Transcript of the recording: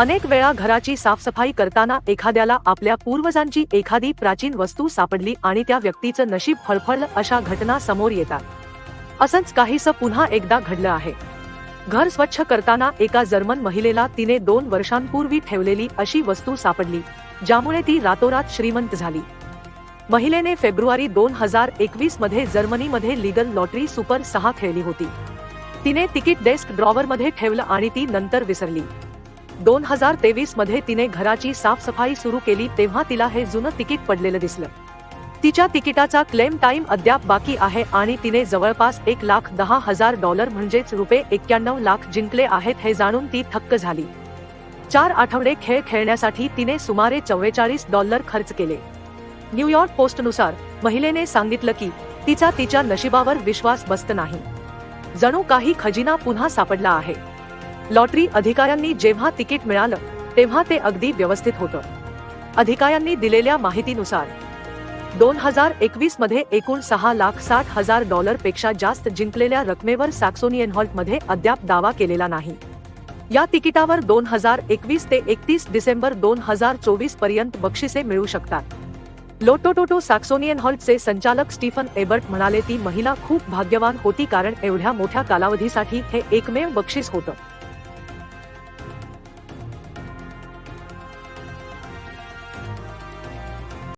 अनेक वेळा घराची साफसफाई करताना एखाद्याला आपल्या पूर्वजांची एखादी प्राचीन वस्तू सापडली आणि त्या व्यक्तीचं नशीब फळफळलं अशा घटना समोर येतात. असंच काहीसं पुन्हा एकदा घडलं आहे. घर स्वच्छ करताना एका जर्मन महिलेला तिने दोन वर्षांपूर्वी ठेवलेली अशी वस्तू सापडली ज्यामुळे ती रातोरात श्रीमंत झाली. महिलेने फेब्रुवारी दोन हजार एकवीसमध्ये जर्मनीमध्ये लीगल लॉटरी सुपर सहा खेळली होती. तिने तिकीट डेस्क ड्रॉवरमध्ये ठेवलं आणि ती नंतर विसरली. दोन हजार तेवीसमध्ये तिने घराची साफसफाई सुरू केली तेव्हा तिला हे जुनं तिकीट पडलेलं दिसलं. तिच्या तिकिटाचा क्लेम टाइम अद्याप बाकी आहे आणि तिने जवळपास एक लाख दहा हजार डॉलर म्हणजेच रुपये एक्क्याण्णव लाख जिंकले आहेत हे जाणून ती थक्क झाली. चार आठवडे खेळ खेळण्यासाठी तिने सुमारे चव्वेचाळीस डॉलर खर्च केले. न्यूयॉर्क पोस्टनुसार महिलेने सांगितलं की तिचा तिच्या नशिबावर विश्वास बसत नाही. जणू काही खजिना पुन्हा सापडला आहे. लॉटरी अधिकाऱ्यांनी जेव्हा तिकीट मिळालं, तेव्हा ते अगदी व्यवस्थित होतं. अधिकाऱ्यांनी दिलेल्या माहितीनुसार, दोन हज़ार एकवीस मध्ये एकूण सहा लाख साठ हज़ार डॉलर पेक्षा जास्त जिंकलेल्या रकमेवर सॅक्सोनियन हॉल्ट मध्ये अद्याप दावा केलेला नाही. या तिकिटावर दोन हज़ार एकवीस ते एकतीस डिसेंबर दोन हज़ार चोवीस पर्यंत बक्षिसे मिळू शकतात. लोटोटोटो सॅक्सोनियन हॉल्टचे संचालक स्टीफन एबर्ट म्हणाले, ती महिला खूप भाग्यवान होती कारण एवढ्या मोठ्या कालावधीसाठी हे एकमेव बक्षीस होतं.